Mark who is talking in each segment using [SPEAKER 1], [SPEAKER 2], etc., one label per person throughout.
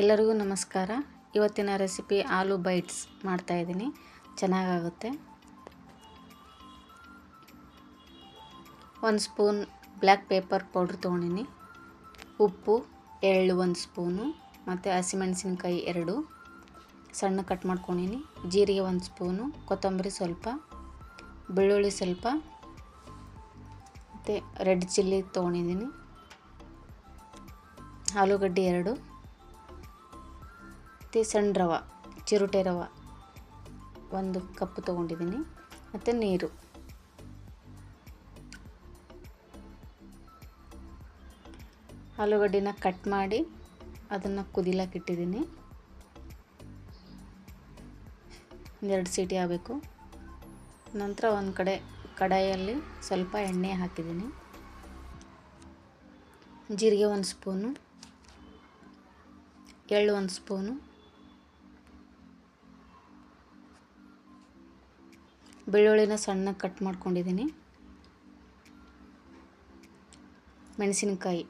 [SPEAKER 1] ಎಲ್ಲರಿಗೂ ನಮಸ್ಕಾರ. ಇವತ್ತಿನ ರೆಸಿಪಿ ಆಲೂ ಬೈಟ್ಸ್ ಮಾಡ್ತಾಯಿದ್ದೀನಿ ಚೆನ್ನಾಗಾಗುತ್ತೆ. ಒಂದು ಸ್ಪೂನ್ ಬ್ಲ್ಯಾಕ್ ಪೇಪರ್ ಪೌಡ್ರ್ ತೊಗೊಂಡಿನಿ. ಉಪ್ಪು ಎಳ್ಳು ಒಂದು ಸ್ಪೂನು, ಮತ್ತು ಹಸಿಮೆಣಸಿನ್ಕಾಯಿ ಎರಡು. ಸಣ್ಣ ಕಟ್ ಮಾಡ್ಕೊಂಡಿನಿ. ಜೀರಿಗೆ ಒಂದು ಸ್ಪೂನು, ಕೊತ್ತಂಬರಿ ಸ್ವಲ್ಪ, ಬೆಳ್ಳುಳ್ಳಿ ಸ್ವಲ್ಪ, ಮತ್ತು ರೆಡ್ ಚಿಲ್ಲಿ ತೊಗೊಂಡಿದ್ದೀನಿ ಆಲೂಗಡ್ಡೆ ಎರಡು. ಮತ್ತು ಸಣ್ಣ ರವೆ, ಚಿರುಟೆ ರವೆ ಒಂದು ಕಪ್ ತೊಗೊಂಡಿದ್ದೀನಿ. ಮತ್ತು ನೀರು. ಆಲೂಗಡ್ಡಿನ ಕಟ್ ಮಾಡಿ ಅದನ್ನು ಕುದಿಲಕ್ಕೆ ಇಟ್ಟಿದ್ದೀನಿ. ಒಂದೆರಡು ಸೀಟಿ ಆಗಬೇಕು. ನಂತರ ಒಂದು ಕಡೆ ಕಡಾಯಲ್ಲಿ ಸ್ವಲ್ಪ ಎಣ್ಣೆ ಹಾಕಿದ್ದೀನಿ. ಜೀರಿಗೆ ಒಂದು ಸ್ಪೂನು ಎಳ್ಳು ಒಂದು ಸ್ಪೂನು ಬೆಳ್ಳುಳ್ಳಿನ ಸಣ್ಣಗೆ ಕಟ್ ಮಾಡ್ಕೊಂಡಿದ್ದೀನಿ ಮೆಣಸಿನಕಾಯಿ,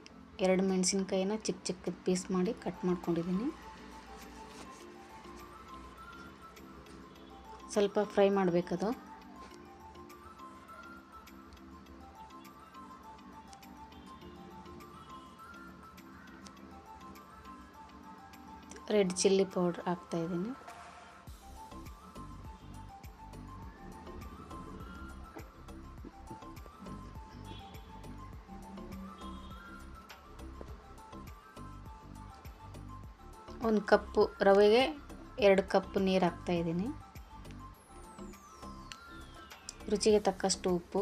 [SPEAKER 1] ಎರಡು ಮೆಣಸಿನ್ಕಾಯಿನ ಚಿಕ್ಕ ಚಿಕ್ಕದು ಪೀಸ್ ಮಾಡಿ ಕಟ್ ಮಾಡ್ಕೊಂಡಿದ್ದೀನಿ ಸ್ವಲ್ಪ ಫ್ರೈ ಮಾಡಬೇಕದು. ರೆಡ್ ಚಿಲ್ಲಿ ಪೌಡ್ರ್ ಹಾಕ್ತಾಯಿದ್ದೀನಿ ಒಂದು ಕಪ್ಪು ರವೆಗೆ ಎರಡು ಕಪ್ ನೀರು ಹಾಕ್ತಾಯಿದ್ದೀನಿ ರುಚಿಗೆ ತಕ್ಕಷ್ಟು ಉಪ್ಪು.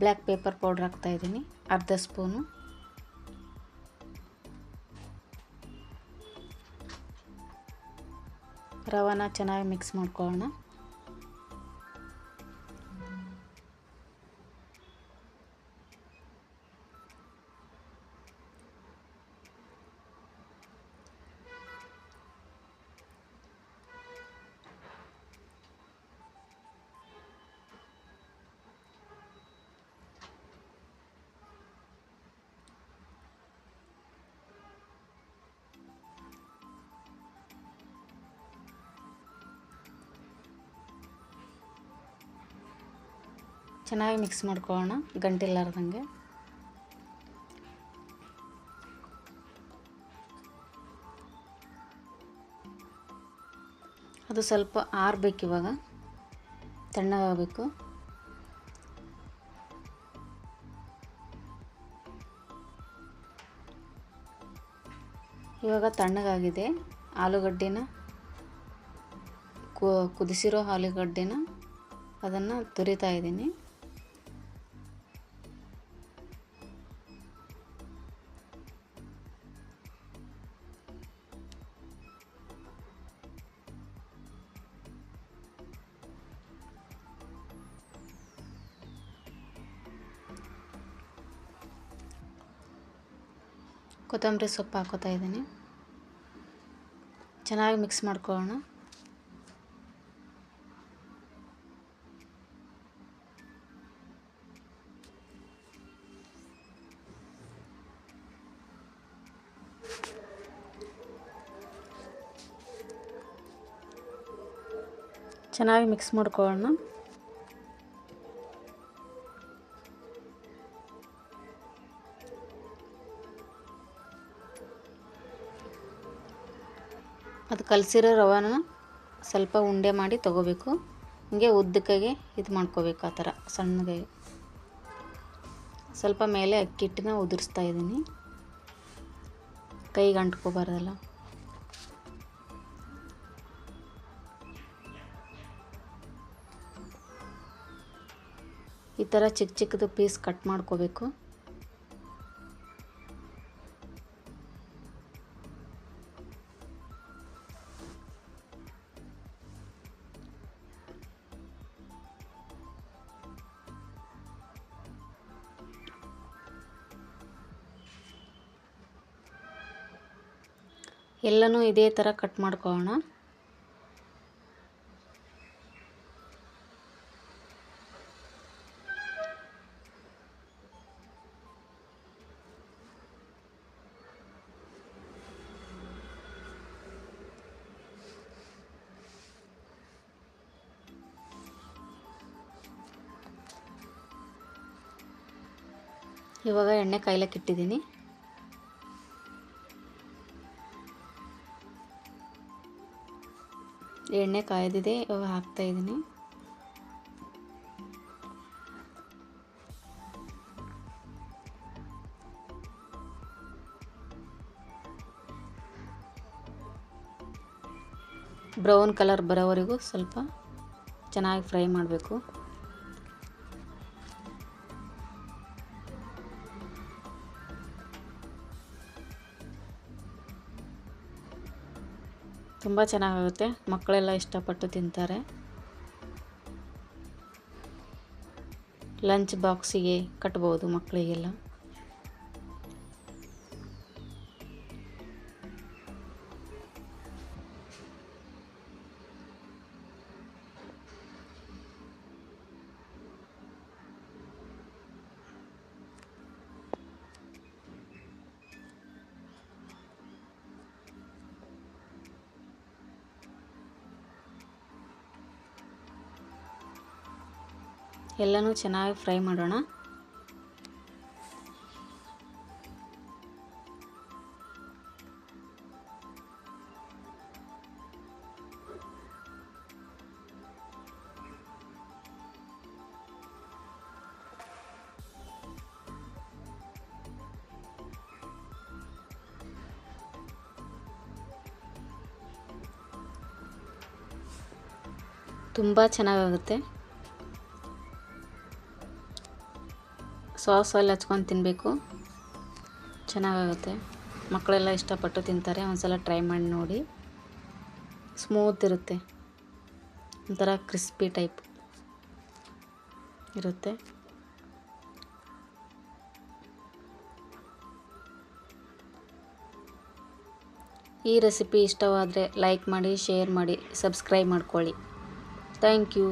[SPEAKER 1] ಬ್ಲ್ಯಾಕ್ ಪೇಪರ್ ಪೌಡ್ರ್ ಹಾಕ್ತಾಯಿದ್ದೀನಿ ಅರ್ಧ ಸ್ಪೂನು. ರವಾನ ಚೆನ್ನಾಗಿ ಮಿಕ್ಸ್ ಮಾಡ್ಕೊಳ್ಳೋಣ. ಚೆನ್ನಾಗಿ ಮಿಕ್ಸ್ ಮಾಡ್ಕೊಳ್ಳೋಣ ಗಂಟಿಲ್ಲಾರ್ದಂಗೆ ಅದು ಸ್ವಲ್ಪ ಆರಬೇಕು ಇವಾಗ. ತಣ್ಣಗಾಗಬೇಕು. ಇವಾಗ ತಣ್ಣಗಾಗಿದೆ. ಆಲೂಗಡ್ಡೆನ ಕುದಿಸಿರೋ ಆಲೂಗಡ್ಡೆನ ಅದನ್ನು ತುರಿತಾ ಇದ್ದೀನಿ. ಕೊತ್ತಂಬರಿ ಸೊಪ್ಪು ಹಾಕೋತಾ ಇದ್ದೀನಿ. ಚೆನ್ನಾಗಿ ಮಿಕ್ಸ್ ಮಾಡ್ಕೊಳ್ಳೋಣ. ಚೆನ್ನಾಗಿ ಮಿಕ್ಸ್ ಮಾಡ್ಕೊಳ್ಳೋಣ. ಅದು ಕಲಸಿರೋ ರವಾನ ಸ್ವಲ್ಪ ಉಂಡೆ ಮಾಡಿ ತೊಗೋಬೇಕು. ಹಿಂಗೆ ಉದ್ದಕ್ಕಾಗೆ ಇದು ಮಾಡ್ಕೋಬೇಕು ಆ ಥರ, ಸಣ್ಣಗೆ. ಸ್ವಲ್ಪ ಮೇಲೆ ಅಕ್ಕಿ ಹಿಟ್ಟನ್ನ ಉದುರಿಸ್ತಾ ಇದ್ದೀನಿ. ಕೈಗೆ ಅಂಟ್ಕೋಬಾರ್ದಲ್ಲ. ಈ ಥರ ಚಿಕ್ಕ ಚಿಕ್ಕದು ಪೀಸ್ ಕಟ್ ಮಾಡ್ಕೋಬೇಕು. ಎಲ್ಲನೂ ಇದೇ ಥರ ಕಟ್ ಮಾಡ್ಕೊಳ್ಳೋಣ. ಇವಾಗ ಎಣ್ಣೆ ಕಾಯ್ಲಕ್ಕೆ ಇಟ್ಟಿದ್ದೀನಿ. ಎಣ್ಣೆ ಕಾಯ್ದಿದೆ ಹಾಕ್ತಾ ಇದ್ದೀನಿ. ಬ್ರೌನ್ ಕಲರ್ ಬರೋವರೆಗೂ ಸ್ವಲ್ಪ ಚೆನ್ನಾಗಿ ಫ್ರೈ ಮಾಡಬೇಕು. ತುಂಬ ಚೆನ್ನಾಗಾಗುತ್ತೆ. ಮಕ್ಕಳೆಲ್ಲ ಇಷ್ಟಪಟ್ಟು ತಿಂತಾರೆ. ಲಂಚ್ ಬಾಕ್ಸಿಗೆ ಕಟ್ಬೋದು ಮಕ್ಕಳಿಗೆಲ್ಲ. ಎಲ್ಲನೂ ಚೆನ್ನಾಗಿ ಫ್ರೈ ಮಾಡೋಣ. ತುಂಬ ಚೆನ್ನಾಗಾಗುತ್ತೆ. ಸಾಸಲ್ಲಿ ಹಚ್ಕೊಂಡು ತಿನ್ನಬೇಕು ಚೆನ್ನಾಗಾಗುತ್ತೆ. ಮಕ್ಕಳೆಲ್ಲ ಇಷ್ಟಪಟ್ಟು ತಿಂತಾರೆ. ಒಂದ್ಸಲ ಟ್ರೈ ಮಾಡಿ ನೋಡಿ. ಸ್ಮೂತ್ ಇರುತ್ತೆ. ಒಂಥರ ಕ್ರಿಸ್ಪಿ ಟೈಪ್ ಇರುತ್ತೆ. ಈ ರೆಸಿಪಿ ಇಷ್ಟವಾದರೆ ಲೈಕ್ ಮಾಡಿ ಶೇರ್ ಮಾಡಿ ಸಬ್ಸ್ಕ್ರೈಬ್ ಮಾಡ್ಕೊಳ್ಳಿ. Thank you